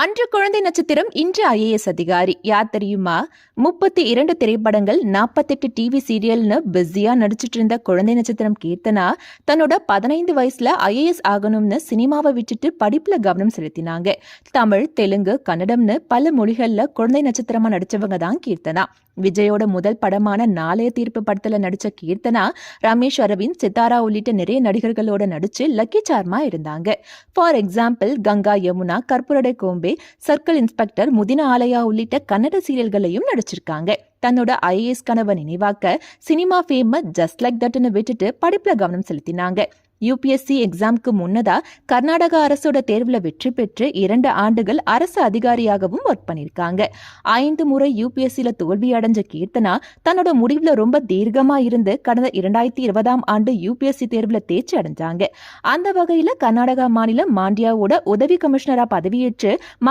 அன்று குழந்தை நட்சத்திரம் இன்று ஐஏஎஸ் அதிகாரி. யார் தெரியுமா? முப்பத்தி இரண்டு திரைப்படங்கள் நாற்பத்தெட்டு டிவி சீரியல்னு பிஸியா நடிச்சிட்டு இருந்த குழந்தை நட்சத்திரம் கீர்த்தனா தன்னோட பதினைந்து வயசுல ஐஏஎஸ் ஆகணும்னு சினிமாவை விட்டுட்டு படிப்புல கவனம் செலுத்தினாங்க. தமிழ் தெலுங்கு கன்னடம்னு பல மொழிகள்ல குழந்தை நட்சத்திரமா நடிச்சவங்க தான் கீர்த்தனா. விஜயோட முதல் படமான நாளைய தீர்ப்பு படத்துல நடிச்ச கீர்த்தனா ரமேஷ் அரவிந்த் சித்தாரா உள்ளிட்ட நிறைய நடிகர்களோட நடிச்சு லக்கி சார்மா இருந்தாங்க. ஃபார் எக்ஸாம்பிள் கங்கா யமுனா கற்பூரடை கோம்பே சர்க்கிள் இன்ஸ்பெக்டர் முதின ஆலயா உள்ளிட்ட கன்னட சீரியல்களையும் நடிச்சிருக்காங்க. தன்னோட ஐஏஎஸ் கனவை நினைவாக்க சினிமா ஃபேம ஜஸ்ட் லைக் தட்னு விட்டுட்டு படிப்புல கவனம் செலுத்தினாங்க. யூபிஎஸ்சி எக்ஸாம்க்கு முன்னதா கர்நாடக அரசோட தேர்வுல வெற்றி பெற்று இரண்டு ஆண்டுகள் அரசு அதிகாரியாகவும் ஒர்க் பண்ணிருக்காங்க ஐந்து முறை யுபிஎஸ்சியில தோல்வி அடைஞ்ச கீர்த்தனா தன்னோட முடிவுல ரொம்ப தீர்க்கமா இருந்து கடந்த இரண்டாயிரத்தி இருபதாம் ஆண்டு யூபிஎஸ்சி தேர்வுல தேர்ச்சி அடைஞ்சாங்க. அந்த வகையில கர்நாடகா மாநிலம் மாண்டியாவோட உதவி கமிஷனரா பதவியேற்று